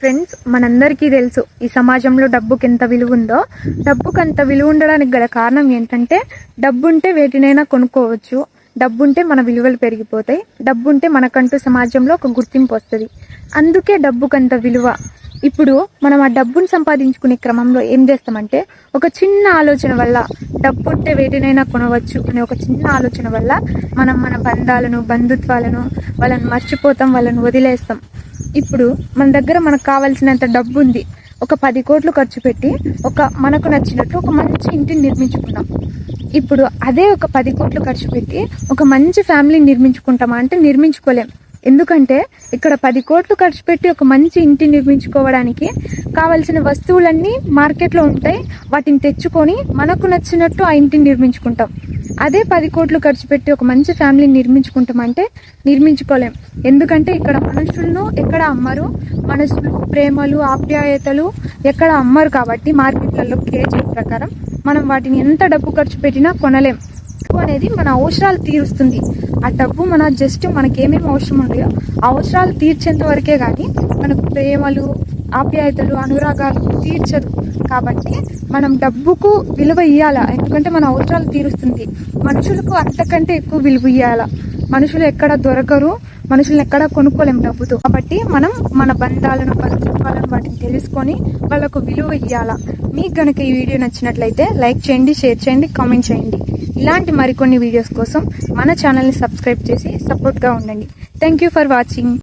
Friends మనందరికీ తెలుసు ఈ సమాజంలో డబ్బుకి ఎంత విలువ ఉందో డబ్బుకి అంత విలువ ఉండడానికి గల కారణం ఏంటంటే డబ్బుంటే వేటినైనా కొనుక్కోవచ్చు. డబ్బుంటే మన విలువలు పెరిగిపోతాయి. డబ్బుంటే మనకంటూ సమాజంలో ఒక గుర్తింపు వస్తుంది. అందుకే డబ్బుకంత విలువ. ఇప్పుడు మనం ఆ డబ్బును సంపాదించుకునే క్రమంలో ఏం చేస్తామంటే ఒక చిన్న ఆలోచన వల్ల డబ్బు ఉంటే వేటినైనా కొనవచ్చు అనే ఒక చిన్న ఆలోచన వల్ల మనం మన బంధాలను బంధుత్వాలను వాళ్ళని మర్చిపోతాం వాళ్ళని వదిలేస్తాం. ఇప్పుడు మన దగ్గర మనకు కావాల్సినంత డబ్బు ఉంది. ఒక పది కోట్లు ఖర్చు పెట్టి ఒక మనకు నచ్చినట్లు ఒక మంచి ఇంటిని నిర్మించుకున్నాం ఇప్పుడు అదే ఒక పది కోట్లు ఖర్చు పెట్టి ఒక మంచి ఫ్యామిలీని నిర్మించుకుంటామా అంటే నిర్మించుకోలేం. ఎందుకంటే ఇక్కడ పది కోట్లు ఖర్చు పెట్టి ఒక మంచి ఇంటిని నిర్మించుకోవడానికి కావలసిన వస్తువులన్నీ మార్కెట్లో ఉంటాయి. వాటిని తెచ్చుకొని మనకు నచ్చినట్టు ఆ ఇంటిని నిర్మించుకుంటాం. అదే పది కోట్లు ఖర్చు పెట్టి ఒక మంచి ఫ్యామిలీని నిర్మించుకుంటామంటే నిర్మించుకోలేం. ఎందుకంటే ఇక్కడ మనుషులను ఎక్కడ అమ్మరు? మనసులు ప్రేమలు ఆప్యాయతలు ఎక్కడ అమ్మరు కాబట్టి మార్కెట్లలో కేజీ ప్రకారం మనం వాటిని ఎంత డబ్బు ఖర్చు పెట్టినా కొనలేం. డబ్బు అనేది మన అవసరాలు తీరుస్తుంది. ఆ డబ్బు మన జస్ట్ మనకేమేమి అవసరం ఉన్నాయో ఆ అవసరాలు తీర్చేంత వరకే కానీ మనకు ప్రేమలు ఆప్యాయతలు అనురాగాలు తీర్చదు. కాబట్టి మనం డబ్బుకు విలువ ఇవ్వాలా ఎందుకంటే మన అవసరాలు తీరుస్తుంది. మనుషులకు అంతకంటే ఎక్కువ విలువ ఇవ్వాలా మనుషులు ఎక్కడ దొరకరు మనుషులను ఎక్కడ కొనుక్కోలేము డబ్బుతో. కాబట్టి మనం మన బంధాలను బంధుత్వాలను వాటిని తెలుసుకొని వాళ్ళకు విలువ ఇవ్వాలా మీకు కనుక ఈ వీడియో నచ్చినట్లయితే లైక్ చేయండి షేర్ చేయండి కామెంట్ చేయండి. ఇలాంటి మరికొన్ని వీడియోస్ కోసం మన ఛానల్ని సబ్స్క్రైబ్ చేసి సపోర్ట్గా ఉండండి. Thank you for watching.